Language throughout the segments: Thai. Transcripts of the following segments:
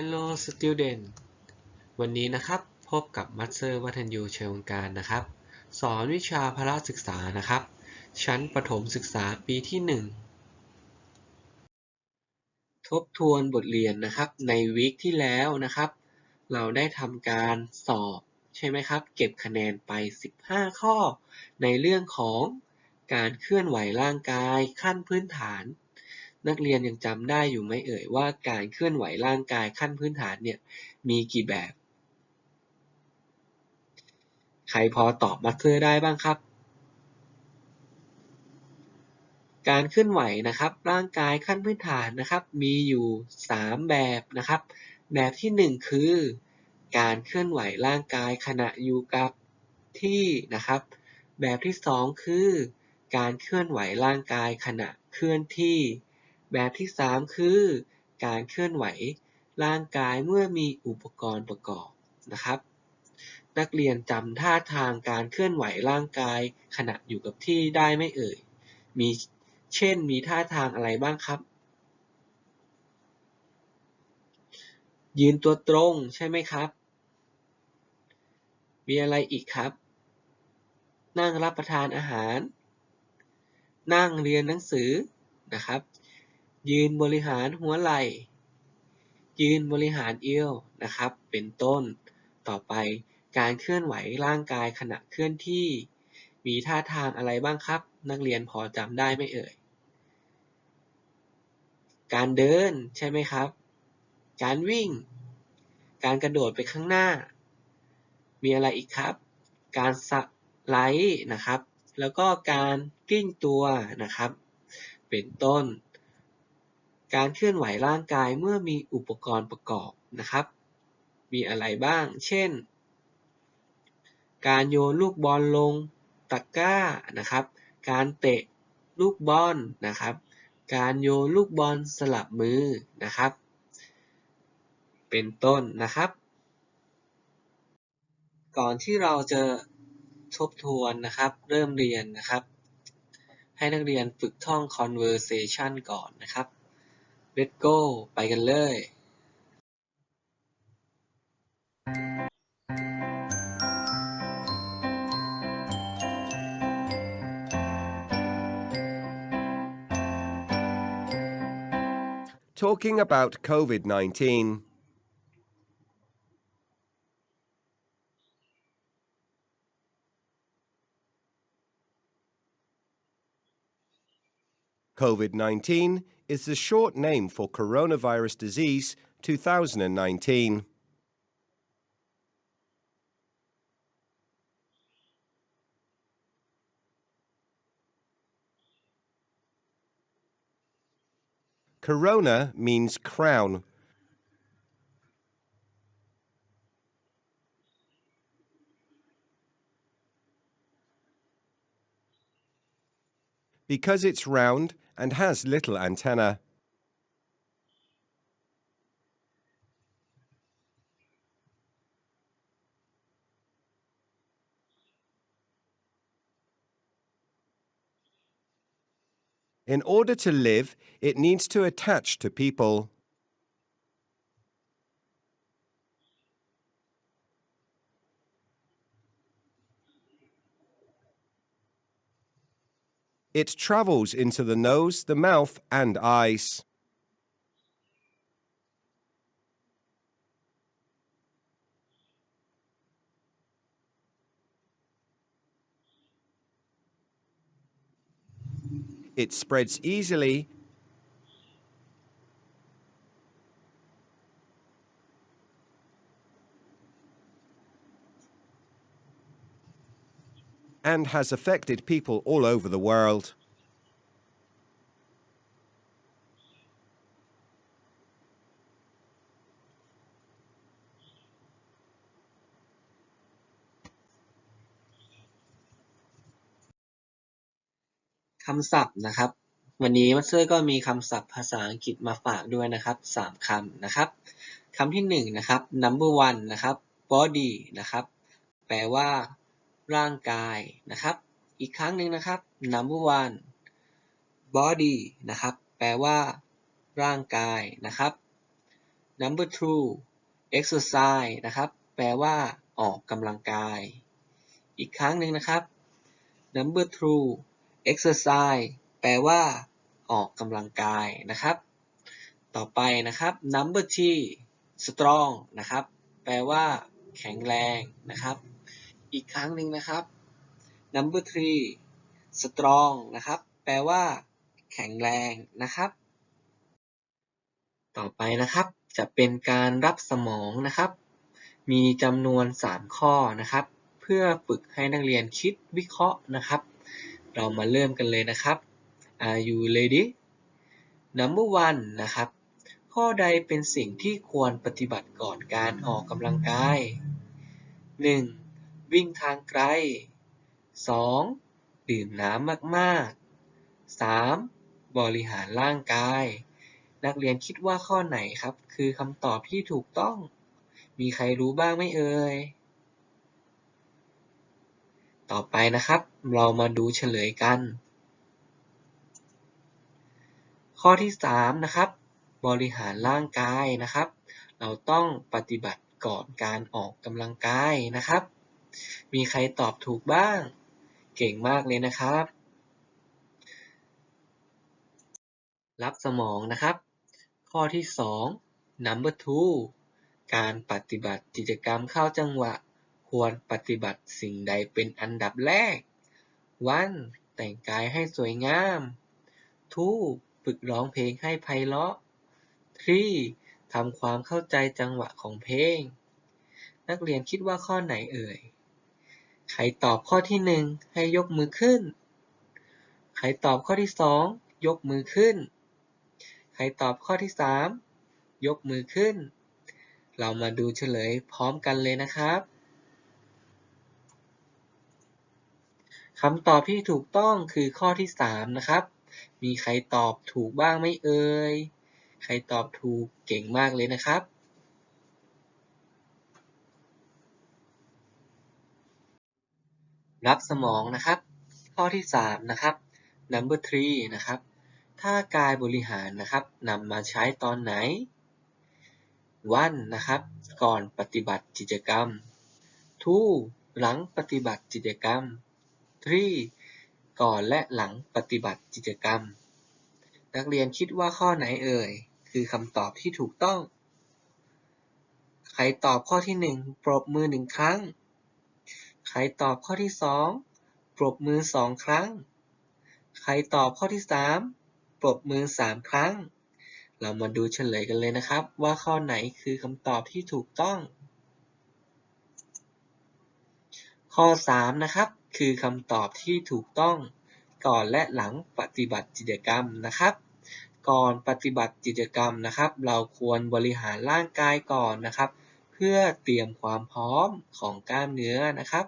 Hello student วันนี้นะครับพบกับมัตเซอร์วัฒนยูเชิงการนะครับ สอนวิชาพละศึกษานะครับ ชั้นประถมศึกษาปีที่ 1 ทบทวนบทเรียนนะครับในวีคที่แล้วนะครับ เราได้ทำการสอบใช่ไหมครับ เก็บคะแนนไป 15 ข้อ ในเรื่องของการเคลื่อนไหวร่างกายขั้นพื้นฐาน นักเรียนยังจำได้อยู่ไหมเอ่ยว่าการเคลื่อนไหวร่างกายขั้นพื้นฐานเนี่ยมีกี่แบบ ใครพอตอบมาสเตอร์ได้บ้างครับ การเคลื่อนไหวนะครับ ร่างกายขั้นพื้นฐานนะครับ มีอยู่ 3 แบบนะครับ แบบที่ 1 คือ การเคลื่อนไหวร่างกายขณะอยู่กับที่นะครับ แบบที่ 2 คือ การเคลื่อนไหวร่างกายขณะเคลื่อนที่ แบบที่3คือ การเคลื่อนไหวร่างกายเมื่อมีอุปกรณ์ประกอบนะครับ นักเรียนจำท่าทางการเคลื่อนไหวร่างกายขณะอยู่กับที่ได้ไหมเอ่ย มีเช่นมีท่าทางอะไรบ้างครับ ยืนตัวตรงใช่ไหมครับ มีอะไรอีกครับ นั่งรับประทานอาหาร นั่งเรียนหนังสือนะครับ ยืนบริหารหัวไหล่ ยืนบริหารเอวนะครับ เป็นต้น ต่อไปการเคลื่อนไหวร่างกายขณะเคลื่อนที่ มีท่าทางอะไรบ้างครับ นักเรียนพอจำได้ไหมเอ่ย การเดินใช่ไหมครับ การวิ่ง การกระโดดไปข้างหน้า มีอะไรอีกครับ การสไลด์นะครับ แล้วก็การกิ้งตัวนะครับ เป็นต้น การเคลื่อนไหวร่างกายเมื่อมีอุปกรณ์ประกอบนะครับ มีอะไรบ้าง เช่น การโยนลูกบอลลงตะกร้านะครับ การเตะลูกบอลนะครับ การโยนลูกบอลสลับมือนะครับ เป็นต้นนะครับ ก่อนที่เราจะทบทวนนะครับ เริ่มเรียนนะครับ ให้นักเรียนฝึกท่อง conversation ก่อนนะครับ เลทส์โก้ ไปกันเลย Talking about COVID-19 COVID 19 is the short name for coronavirus disease 2019. Corona means crown. Because it's round and has little antenna. In order to live, it needs to attach to people. It travels into the nose, the mouth, and eyes. It spreads easily and has affected people all over the world.. คำศัพท์นะครับ วันนี้มัสเซอร์ก็มีคำศัพท์ภาษาอังกฤษมาฝากด้วยนะครับสามคำนะครับคำที่หนึ่งนะครับ number one นะครับ body นะครับ แปลว่า ร่างกายนะครับ อีกครั้งหนึ่งนะครับ number one body นะครับ แปลว่า ร่างกายนะครับ number two exercise นะครับ แปลว่า ออกกำลังกาย อีกครั้งหนึ่งนะครับ number two exercise แปลว่า ออกกำลังกายนะครับ ต่อไปนะครับ number three strong นะครับ แปลว่า แข็งแรงนะครับ อีกครั้งหนึ่งนะครับ number three strong นะครับ แปลว่า แข็งแรงนะครับ ต่อไปนะครับ จะเป็นการรับสมองนะครับ มีจำนวน 3 ข้อนะครับ เพื่อฝึกให้นักเรียนคิดวิเคราะห์นะครับ เรามาเริ่มกันเลยนะครับ Are you ready number one นะครับ ข้อใดเป็นสิ่งที่ควรปฏิบัติก่อนการออกกำลังกาย 1. วิ่งทางไกล 2. ดื่มน้ำมากๆ 3. บริหารร่างกาย นักเรียนคิดว่าข้อไหนครับ คือคำตอบที่ถูกต้อง มีใครรู้บ้างไหมเอ่ย ต่อไปนะครับ เรามาดูเฉลยกัน ข้อที่ 3 นะครับ บริหารร่างกายนะครับ เราต้องปฏิบัติก่อนการออกกำลังกายนะครับ มีใครตอบถูกบ้าง เก่งมากเลยนะครับ รับสมองนะครับ ข้อที่ 2 number two การปฏิบัติกิจกรรมเข้าจังหวะ ควรปฏิบัติสิ่งใดเป็นอันดับแรก one แต่งกายให้สวยงาม two ฝึกร้องเพลงให้ไพเราะ three ทำความเข้าใจจังหวะของเพลง นักเรียนคิดว่าข้อไหนเอ่ย ใครตอบข้อที่หนึ่งให้ยกมือขึ้น ใครตอบข้อที่สองยกมือขึ้น ใครตอบข้อที่สามยกมือขึ้น เรามาดูเฉลยพร้อมกันเลยนะครับคำตอบที่ถูกต้องคือข้อที่สามนะครับ มีใครตอบถูกบ้างไหมเอ่ย ใครตอบถูกเก่งมากเลยนะครับ รับสมองนะครับ ข้อที่ 3 นะครับ number three นะครับ ถ้ากายบริหารนะครับนำมาใช้ตอนไหน one นะครับ ก่อนปฏิบัติกิจกรรม two หลังปฏิบัติกิจกรรม three ก่อนและหลังปฏิบัติกิจกรรม นักเรียนคิดว่าข้อไหนเอ่ย คือคำตอบที่ถูกต้อง ใครตอบข้อที่ 1 ปรบมือหนึ่งครั้ง ใครตอบข้อที่2ปรบมือสองครั้ง ใครตอบข้อที่3ปรบมือสามครั้ง เรามาดูเฉลยกันเลยนะครับ ว่าข้อไหนคือคำตอบที่ถูกต้อง ข้อ3นะครับ คือคำตอบที่ถูกต้อง ก่อนและหลังปฏิบัติกิจกรรมนะครับก่อนปฏิบัติกิจกรรมนะครับ เราควรบริหารร่างกายก่อนนะครับ เพื่อเตรียมความพร้อมของกล้ามเนื้อนะครับ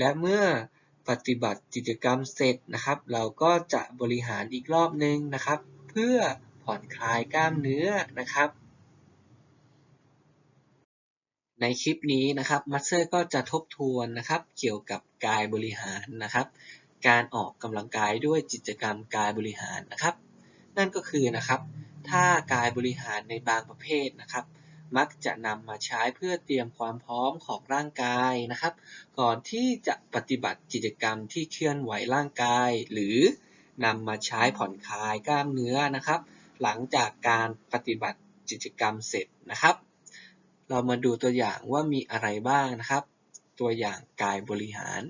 และเมื่อปฏิบัติกิจกรรมเสร็จนะครับ เราก็จะบริหารอีกรอบนึงนะครับ เพื่อผ่อนคลายกล้ามเนื้อนะครับ ในคลิปนี้นะครับมัสเซอร์ก็จะทบทวนนะครับ เกี่ยวกับกายบริหารนะครับ การออกกำลังกายด้วยกิจกรรมกายบริหารนะครับ นั่นก็คือนะครับ ถ้ากายบริหารในบางประเภทนะครับ มักจะนำมาใช้เพื่อเตรียมความพร้อมของร่างกายนะครับ ก่อนที่จะปฏิบัติกิจกรรมที่เคลื่อนไหวร่างกาย หรือนำมาใช้ผ่อนคลายกล้ามเนื้อนะครับ หลังจากการปฏิบัติกิจกรรมเสร็จนะครับ เรามาดูตัวอย่างว่ามีอะไรบ้างนะครับ ตัวอย่างกายบริหาร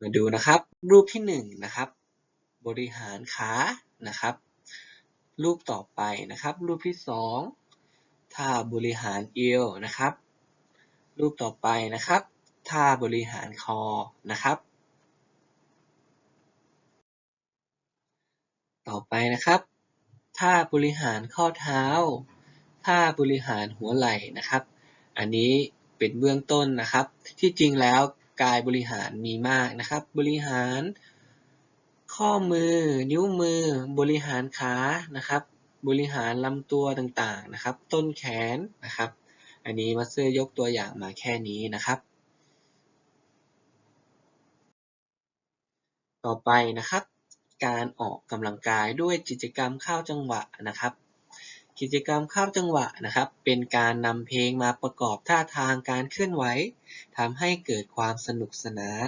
มาดูนะครับ รูปที่หนึ่งนะครับ บริหารขานะครับ รูปต่อไปนะครับ รูปที่สอง ท่าบริหารเอวนะครับ รูปต่อไปนะครับ ท่าบริหารคอนะครับ ต่อไปนะครับ ท่าบริหารข้อเท้า ท่าบริหารหัวไหล่นะครับ อันนี้เป็นเบื้องต้นนะครับ ที่จริงแล้วกายบริหารมีมากนะครับ บริหารข้อมือ นิ้วมือ บริหารขา นะครับ บริหารลำตัวต่างๆนะครับ ต้นแขนนะครับ อันนี้มาสเตอร์ยกตัวอย่างมาแค่นี้นะครับ ต่อไปนะครับ การออกกำลังกายด้วยกิจกรรมเข้าจังหวะนะครับ กิจกรรมเข้าจังหวะนะครับ เป็นการนำเพลงมาประกอบท่าทางการเคลื่อนไหวทำให้เกิดความสนุกสนาน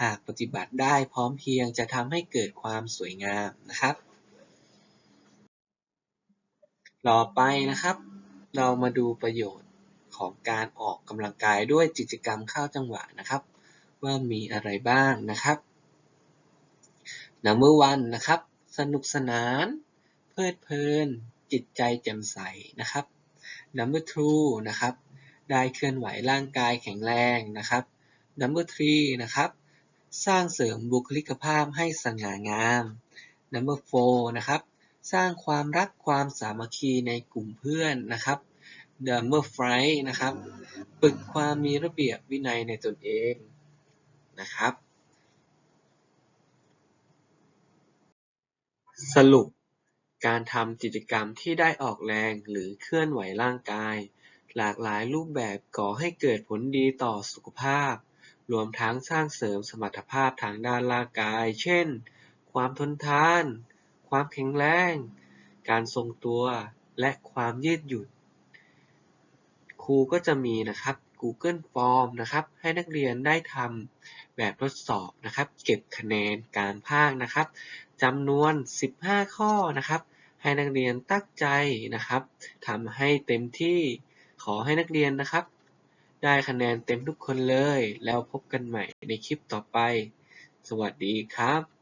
หากปฏิบัติได้พร้อมเพียงจะทำให้เกิดความสวยงามนะครับ ต่อไปนะครับ เรามาดูประโยชน์ของการออกกำลังกายด้วยกิจกรรมเข้าจังหวะนะครับ ว่ามีอะไรบ้างนะครับ Number one นะครับ สนุกสนาน เพลิดเพลิน จิตใจแจ่มใสนะครับ Number two นะครับ ได้เคลื่อนไหวร่างกายแข็งแรงนะครับ Number three นะครับ สร้างเสริมบุคลิกภาพให้สง่างาม Number four นะครับ สร้างความรักความสามัคคีในกลุ่มเพื่อนนะครับ Number five นะครับ ฝึกความมีระเบียบวินัยในตนเองนะครับ สรุปการทำกิจกรรมที่ได้ออกแรงหรือเคลื่อนไหวร่างกาย หลากหลายรูปแบบก่อให้เกิดผลดีต่อสุขภาพ รวมทั้งสร้างเสริมสมรรถภาพทางด้านร่างกาย เช่น ความทนทาน ความแข็งแรง การทรงตัว และความยืดหยุ่น ครูก็จะมีนะครับ Google Form นะครับ ให้นักเรียนได้ทำแบบทดสอบนะครับ เก็บคะแนนการพากย์นะครับจำนวน 15 ข้อนะครับ ให้นักเรียนตั้งใจนะครับทำให้เต็มที่ขอให้นักเรียนนะครับ ได้คะแนนเต็มทุกคนเลย แล้วพบกันใหม่ในคลิปต่อไป สวัสดีครับ